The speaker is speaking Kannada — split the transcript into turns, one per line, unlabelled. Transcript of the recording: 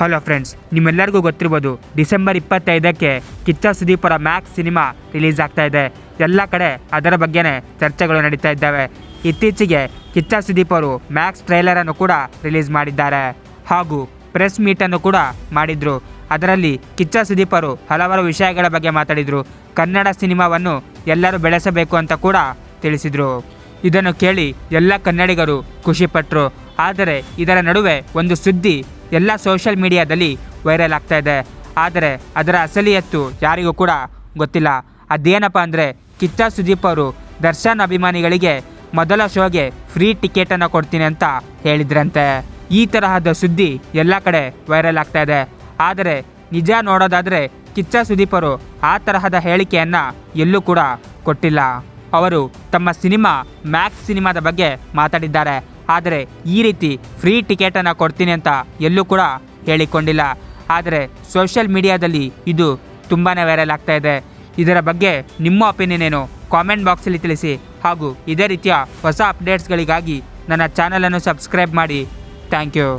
ಹಲೋ ಫ್ರೆಂಡ್ಸ್ ನಿಮ್ಮೆಲ್ಲರಿಗೂ ಗೊತ್ತಿರ್ಬೋದು, ಡಿಸೆಂಬರ್ ಇಪ್ಪತ್ತೈದಕ್ಕೆ ಕಿಚ್ಚ ಸುದೀಪರ ಮ್ಯಾಕ್ಸ್ ಸಿನಿಮಾ ರಿಲೀಸ್ ಆಗ್ತಾ ಇದೆ. ಎಲ್ಲ ಕಡೆ ಅದರ ಬಗ್ಗೆನೇ ಚರ್ಚೆಗಳು ನಡೀತಾ ಇದ್ದಾವೆ. ಇತ್ತೀಚೆಗೆ ಕಿಚ್ಚ ಸುದೀಪ್ ಅವರು ಮ್ಯಾಕ್ಸ್ ಟ್ರೈಲರನ್ನು ಕೂಡ ರಿಲೀಸ್ ಮಾಡಿದ್ದಾರೆ. ಹಾಗೂ ಪ್ರೆಸ್ ಮೀಟನ್ನು ಕೂಡ ಮಾಡಿದರು. ಅದರಲ್ಲಿ ಕಿಚ್ಚ ಸುದೀಪರು ಹಲವಾರು ವಿಷಯಗಳ ಬಗ್ಗೆ ಮಾತಾಡಿದರು. ಕನ್ನಡ ಸಿನಿಮಾವನ್ನು ಎಲ್ಲರೂ ಬೆಳೆಸಬೇಕು ಅಂತ ಕೂಡ ತಿಳಿಸಿದರು. ಇದನ್ನು ಕೇಳಿ ಎಲ್ಲ ಕನ್ನಡಿಗರು ಖುಷಿಪಟ್ಟರು ಆದರೆ ಇದರ ನಡುವೆ ಒಂದು ಸುದ್ದಿ ಎಲ್ಲ ಸೋಷಿಯಲ್ ಮೀಡಿಯಾದಲ್ಲಿ ವೈರಲ್ ಆಗ್ತಾ ಇದೆ. ಆದರೆ ಅದರ ಅಸಲಿಯತ್ತು ಯಾರಿಗೂ ಕೂಡ ಗೊತ್ತಿಲ್ಲ. ಅದೇನಪ್ಪ ಅಂದರೆ ಕಿಚ್ಚ ಸುದೀಪ್ ಅವರು ದರ್ಶನ್ ಅಭಿಮಾನಿಗಳಿಗೆ ಮೊದಲ ಶೋಗೆ ಫ್ರೀ ಟಿಕೆಟನ್ನು ಕೊಡ್ತೀನಿ ಅಂತ ಹೇಳಿದ್ರಂತೆ. ಈ ತರಹದ ಸುದ್ದಿ ಎಲ್ಲ ಕಡೆ ವೈರಲ್ ಆಗ್ತಾ ಇದೆ. ಆದರೆ ನಿಜ ನೋಡೋದಾದರೆ ಕಿಚ್ಚ ಸುದೀಪ್ ಅವರು ಆ ತರಹದ ಹೇಳಿಕೆಯನ್ನು ಎಲ್ಲೂ ಕೂಡ ಕೊಟ್ಟಿಲ್ಲ. ಅವರು ತಮ್ಮ ಸಿನಿಮಾ ಮ್ಯಾಕ್ಸ್ ಸಿನಿಮಾದ ಬಗ್ಗೆ ಮಾತಾಡಿದ್ದಾರೆ. ಆದರೆ ಈ ರೀತಿ ಫ್ರೀ ಟಿಕೆಟನ್ನು ಕೊಡ್ತೀನಿ ಅಂತ ಎಲ್ಲೂ ಕೂಡ ಹೇಳಿಕೊಂಡಿಲ್ಲ. ಆದರೆ ಸೋಷಿಯಲ್ ಮೀಡಿಯಾದಲ್ಲಿ ಇದು ತುಂಬಾ ವೈರಲ್ ಆಗ್ತಾ ಇದೆ. ಇದರ ಬಗ್ಗೆ ನಿಮ್ಮ ಒಪಿನಿಯನ್ ಏನು? ಕಾಮೆಂಟ್ ಬಾಕ್ಸಲ್ಲಿ ತಿಳಿಸಿ. ಹಾಗೂ ಇದೇ ರೀತಿಯ ಹೊಸ ಅಪ್ಡೇಟ್ಸ್ಗಳಿಗಾಗಿ ನನ್ನ ಚಾನಲನ್ನು ಸಬ್ಸ್ಕ್ರೈಬ್ ಮಾಡಿ. Thank you.